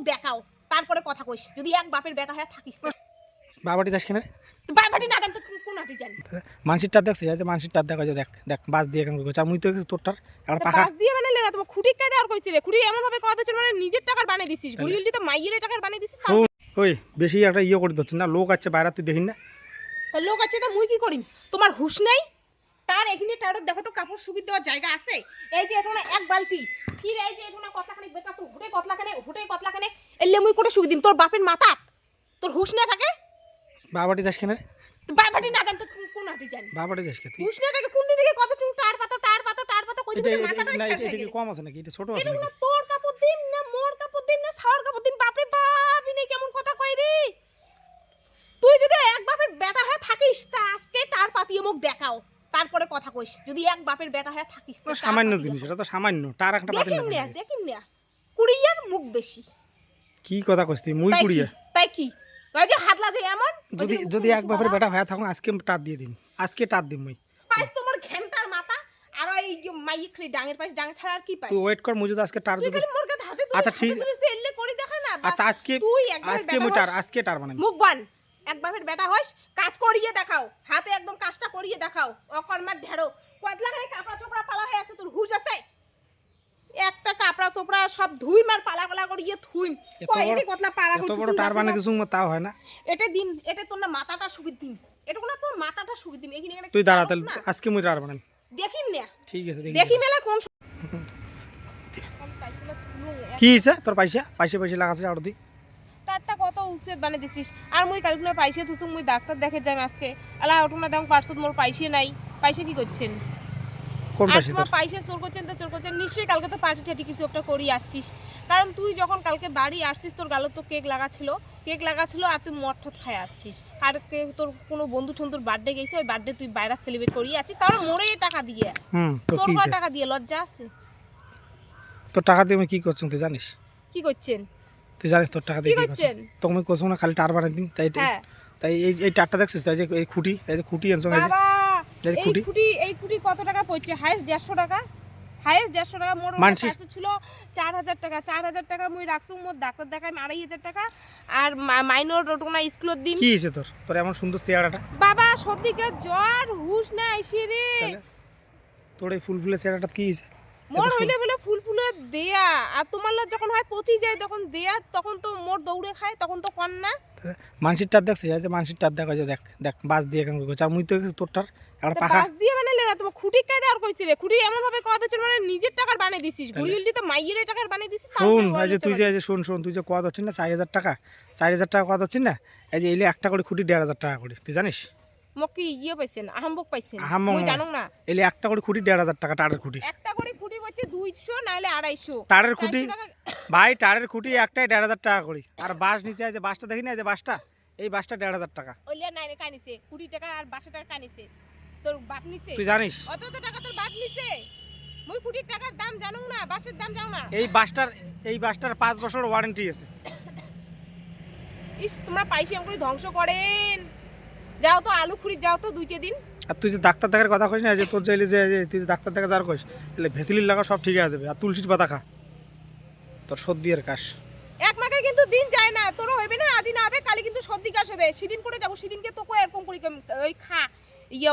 মুখ দেখাও তারপরে কথা কইস। যদি এক বাপের বেটা হয়ে থাকিস বাবাটি যাস কেন বাবাটি না জানতো কোন হাটি জানি? মানসির টার দেখছে যে মানসির টার দেখা দেখ দেখ বাস দিয়ে কেমন করছে আর মুই তো তোরটার একটা পাখা বাস দিয়ে বানাইলে না তোমার খুঁটি কায়দা আর কইছিলে খুঁটি এমন ভাবে কথা হচ্ছে মানে নিজের টাকার বানিয়ে দিছিস? ঘুরিয়ে তো মাইয়ের টাকার বানিয়ে দিছিস ওই বেশি একটা ইয়ে করে দিচ্ছিস না লোক আছে বাইরে তুই দেখিস না। তা লোক আছে তা মুই কি করিম? তোমার হুশ নেই? তার এখানে তার দেখো তো কাপড় শুকিয়ে দেওয়ার জায়গা আছে? এই যে এখন এক বালতি ফির এই যে এখন কতলাখানে বেকার তো হুটে কতলাখানে হুটে কতলাখানে শুকিয়ে দিম তোর বাপের মাথা তোর হুশ না থাকে বাবাটি যাস কেন বাবাটি না জানতো কোন হাটি জানি বাবাটি যাস কে তুই হুশ না থাকে কোন দিকে কত চুন টার পাতো টার পাতো টার পাতো কই দিকে মাথাটা না, শেষ এটা কি কম আছে নাকি? এটা ছোট আছে এটা নাকি? তোর কাপড় দিন না মোর কাপড় দিন না সাওয়ার কাপড় দিন? বাপরে বাপ ইনি কেমন কথা কই রে? তুই যদি এক বাপের বেটা হয়ে থাকিস তা আজকে টার পাতিয়ে মুখ দেখাও। তারপরে কথা কইস। যদি এক বাপের বেটা হয়ে থাকিস তো সামান্য জিনিস। এটা তো সামান্য তার একটা বাতিল দেখিম না না দেখিম না। কুড়িয়ার মুখ বেশি। কি কথা কইছিস মুই কুড়িয়া তাই কি? ওই যে হাত লাজে এমন? যদি যদি এক বাপের বেটা হয়ে থাকুন আজকে টার দিয়ে দিন আজকে টার দিম মুই। পাইস তোমার ঘ্যানটার মাথা আর ওই যে মাইয়ে খালি ডাঙের পাইস ডাঙ ছাড়া আর কি পাইস? তুই ওয়েট কর মুই যদি আজকে টার দিব মোর কাছে হাতে আচ্ছা, ঠিক- তুই এলে করে দেখা না আচ্ছা আজকে তুই আজকে মুই টার আজকে টার বানাই মুখ বান এক বাপের বেটা হইস কাজ করিয়ে দেখাও। হাতে একদম কাজটা করিয়ে দেখাও। অকর্মার ঢেড়ো। কতলা করে কাপড়া চোপড়া পালা হয়ে আছে তোর হুশ আছে একটা কাপড়া চোপড়া সব ধুই মার পালা পালা করিয়ে থুইম। এত কয়টি বড়- কতলা পালা করছিস বড় তাও হয় না। এটা দিন এটা তোর না মাথাটা সুবিধ দিন। এটা কোনো তোর মাথাটা সুবিধ দিন। এখানে তুই দাঁড়া তাহলে আজকে মুই দেখিম না। ঠিক আছে দেখি। দেখি মেলা কোন কি হইছে? তোর পয়সা পয়সা পয়সা লাগাছে আর দি। তারটা কত উচিত বানে দিছিস। আর মুই কালকুলে পাইছে তুসুম মুই ডাক্তার দেখে যাই আজকে। আলা ওটুনা দাম পার্সত মোর পাইছে নাই। পাইছে কি করছেন? কোন আর তোর পাইসে চোর করছেন তো চোর করছেন নিশ্চয়ই কালকে তো পার্টি ঠাটি কিছু একটা করি আসছিস। কারণ তুই যখন কালকে বাড়ি আসছিস তোর গালো তো কেক লাগা ছিল কেক লাগা ছিল আর তুই মদ ঠদ খাই আসছিস। আর তোর কোনো বন্ধু ঠন্ধুর বার্থডে গেছে ওই বার্থডে তুই বাইরে সেলিব্রেট করিয়ে আসছিস তাহলে মোরে টাকা দিয়ে। তোর কয় টাকা দিয়ে লজ্জা আছে? তোর টাকা দিয়ে আমি কি করছেন তুই জানিস? কি করছেন? তুই জানিস তোর টাকা দিয়ে কি করছি করছেন? আমি কোথাও না খালি টার বানাই দিন তাই হ্যাঁ। তাই এই এই টারটা দেখছিস? তাই যে এই খুঁটি এই যে খুঁটি আনছো বাবা! এই খুঁটি এই খুঁটি কত টাকা পড়ছে? হায়েস্ট দেড়শো টাকা। হায়েস্ট দেড়শো টাকা মানসি- কাছে ছিল চার হাজার টাকা। চার হাজার টাকা মুই রাখছি মোর ডাক্তার দেখাই আড়াই হাজার টাকা। আর মাইনর রোটনা স্কুলের দিন। কি হয়েছে তোর? তোর এমন সুন্দর চেহারাটা। বাবা সত্যিকার জ্বর হুশ না আইসি রে তোর এই ফুল ফুলের চেহারাটা কি হয়েছে? মোর হইলে বলে ফুল ফুলে দেয়া। আর তোমার লগ যখন হয় পচি যায় তখন দেয়া তখন তো মোর দৌড়ে খায় তখন তো কন না মানসির টার দেখছিস এই যে মানসির টার দেখা যায় দেখ দেখ বাস দিয়ে কেমন করছে আর মুই তো দেখছি তোরটার একটা পাখা। বাস দিয়ে বানাইলে না তোমার খুঁটি কায়দা আর কইছিলে খুঁটি এমন ভাবে কথা হচ্ছে মানে নিজের টাকার বানিয়ে দিছিস। ঘুরি উল্টি তো মাইয়ের টাকার বানিয়ে দিছিস শোন এই যে তুই যে শোন শোন তুই যে কত হচ্ছিস না চার হাজার টাকা চার হাজার টাকা কত হচ্ছিস না এই যে এলে একটা করে খুঁটি দেড় হাজার টাকা করে তুই জানিস? মোক ইয়ে পাইছেন আহাম্বক পাইছেন। আহাম্বক মুই। জানো না। এলে একটা করে খুঁটি দেড় হাজার টাকা টারের খুঁটি। একটা খুঁটি হচ্ছে দুইশো নাহলে আড়াইশো। টারের খুঁটি ভাই টারের খুঁটি একটাই দেড় হাজার টাকা করি। আর বাস নিচে আছে বাসটা দেখি না যে বাসটা এই বাসটা দেড় হাজার টাকা। ওলিয়া নাই রে কানিছে। কুড়ি টাকা আর বাসা টাকা কানিছে। তোর বাপ নিছে? তুই জানিস? অত তো টাকা তোর বাপ নিছে? মুই কুড়ি টাকার দাম জানো না বাসের দাম জানো না। এই বাসটার এই বাসটার পাঁচ বছর ওয়ারেন্টি আছে। ইস তোমরা পাইসি করে ধ্বংস করেন। যাও তো আলু খুঁড়ি যাও তো দুইটা দিন। আর তুই যে ডাক্তার দেখার কথা কইস না, যে তোর চাইলে যে তুই যে ডাক্তার দেখা যাওয়ার কইস, তাহলে ভেসিলিন লাগা সব ঠিক আছে আর তুলসীর পাতা খা। তোর সর্দি আর কাশ। এক মাকে কিন্তু দিন যায় না, তোরও হইবে না আদি না হবে কালি কিন্তু সর্দি কাশ হবে। সেদিন করে যাব, সেদিনকে তোকে এরকম করি ওই খা ইয়ে